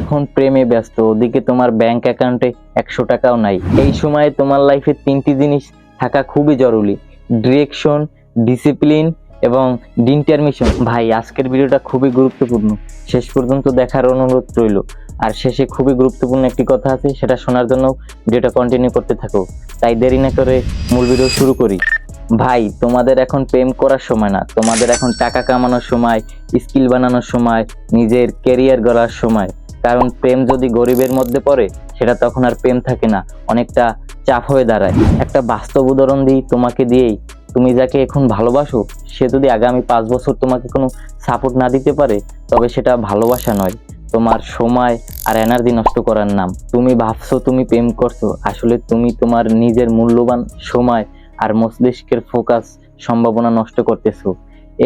এখন প্রেমে ব্যস্ত, ওদিকে তোমার ব্যাংক অ্যাকাউন্টে একশো টাকাও নাই। এই সময়ে তোমার লাইফে তিনটি জিনিস থাকা খুবই জরুরি ডিরেকশন ডিসিপ্লিন এবং ডিটারমিশন ভাই, আজকের ভিডিওটা খুবই গুরুত্বপূর্ণ। শেষ পর্যন্ত দেখার অনুরোধ রইল। আর শেষে খুবই গুরুত্বপূর্ণ একটি কথা আছে, সেটা শোনার জন্য ভিডিওটা কন্টিনিউ করতে থাকো। তাই দেরি না করে মূল ভিডিও শুরু করি। ভাই, তোমাদের এখন প্রেম করার সময় না, তোমাদের এখন টাকা কামানোর সময় স্কিল বানানোর সময়, নিজের ক্যারিয়ার গড়ার সময়। কারণ প্রেম যদি গরিবের মধ্যে পড়ে, সেটা তখন আর প্রেম থাকে না, অনেকটা চাপ হয়ে দাঁড়ায়। একটা বাস্তব উদাহরণ দিই তোমাকে দিয়েই। তুমি যাকে এখন ভালোবাসো, সে যদি আগামী পাঁচ বছর তোমাকে কোনো সাপোর্ট না দিতে পারে, তবে সেটা ভালোবাসা নয়। তোমার সময় আর এনার্জি নষ্ট করার নাম। তুমি ভাবছ তুমি প্রেম করছ, আসলে তুমি তোমার নিজের মূল্যবান সময় আর মস্তিষ্কের ফোকাস সম্ভাবনা নষ্ট করতেছো।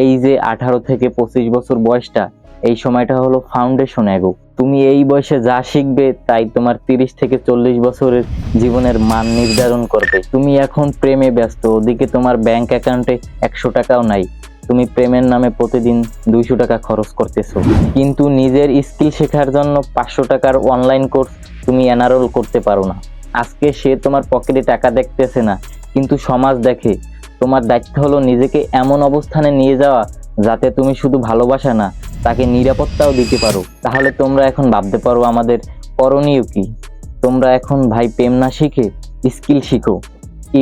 এই যে আঠারো থেকে পঁচিশ বছর বয়সটা, এই সময়টা হলো ফাউন্ডেশন এগো। তুমি এই বয়সে যা শিখবে, তাই তোমার তিরিশ থেকে চল্লিশ বছরের জীবনের মান নির্ধারণ করবে। তুমি এখন প্রেমে ব্যস্ত, ওদিকে তোমার ব্যাংক অ্যাকাউন্টে একশো টাকাও নাই। তুমি প্রেমের নামে প্রতিদিন দুইশো টাকা খরচ করতেছো। কিন্তু নিজের স্কিল শেখার জন্য পাঁচশো টাকার অনলাইন কোর্স তুমি এনারোল করতে পারো না। আজকে সে তোমার পকেটে টাকা দেখতেছে না, কিন্তু সমাজ দেখে তোমার দায়িত্ব হলো নিজেকে এমন অবস্থানে নিয়ে যাওয়া যাতে তুমি শুধু ভালোবাসা না, তাকে নিরাপত্তাও দিতে পারো। তাহলে তোমরা এখন ভাবতে পারো আমাদের করণীয় কি। তোমরা এখন ভাই প্রেম না শিখে স্কিল শিখো।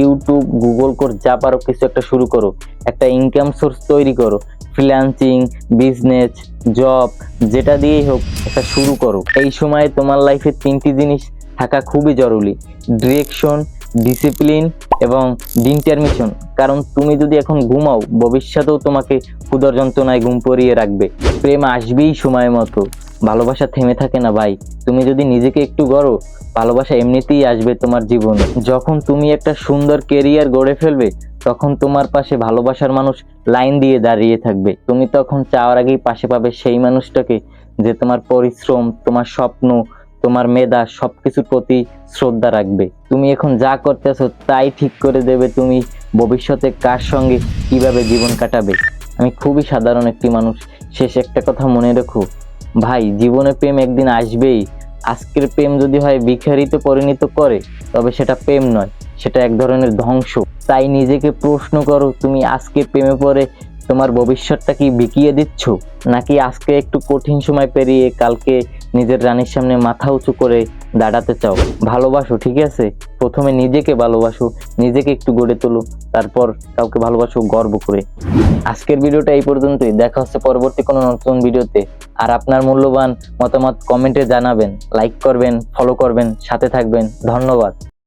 ইউটিউব, গুগল কোর্স, যা পারো কিছু একটা শুরু করো। একটা ইনকাম সোর্স তৈরি করো। ফ্রিল্যান্সিং বিজনেস জব যেটা দিয়েই হোক একটা শুরু করো। এই সময়ে তোমার লাইফে তিনটি জিনিস থাকা খুবই জরুরি। ডিরেকশন ডিসিপ্লিন এবং ডিটারমিশন কারণ তুমি যদি এখন ঘুমাও, ভবিষ্যতেও তোমাকে ক্ষুদর যন্ত্রণায় ঘুম পড়িয়ে রাখবে। প্রেম আসবেই সময় মতো। ভালোবাসা থেমে থাকে না ভাই। তুমি যদি নিজেকে একটু গড়ো, ভালোবাসা এমনিতেই আসবে তোমার জীবনে। যখন তুমি একটা সুন্দর কেরিয়ার গড়ে ফেলবে, তখন তোমার পাশে ভালোবাসার মানুষ লাইন দিয়ে দাঁড়িয়ে থাকবে। তুমি তখন চাওয়ার আগেই পাশে পাবে সেই মানুষটাকে যে তোমার পরিশ্রম, তোমার স্বপ্ন তোমার মেধা সবকিছুর প্রতি শ্রদ্ধা রাখবে। তুমি এখন যা করতেছো তাই ঠিক করে দেবে তুমি ভবিষ্যতে কার সঙ্গে কীভাবে জীবন কাটাবে। আমি খুবই সাধারণ একটি মানুষ। শেষ একটা কথা মনে রেখো। ভাই, জীবনে প্রেম একদিন আসবেই। আজকের প্রেম যদি হয় ভিখারিতে পরিণত করে, তবে সেটা প্রেম নয়, সেটা এক ধরনের ধ্বংস। তাই নিজেকে প্রশ্ন করো, তুমি আজকে প্রেমে পড়ে তোমার ভবিষ্যৎটা কি বিকিয়ে দিচ্ছ? নাকি আজকে একটু কঠিন সময় পেরিয়ে কালকে নিজের রানীর সামনে মাথা উঁচু করে দাঁড়াতে চাও। ভালোবাসো, ঠিক আছে? প্রথমে নিজেকে ভালোবাসো, নিজেকে একটু গড়ে তোলো, তারপর কাউকে ভালোবাসো, গর্ব করে। আজকের ভিডিওটা এই পর্যন্তই। দেখা হচ্ছে পরবর্তী কোনো নতুন ভিডিওতে। আর আপনার মূল্যবান মতামত কমেন্টে জানাবেন, লাইক করবেন, ফলো করবেন, সাথে থাকবেন। ধন্যবাদ।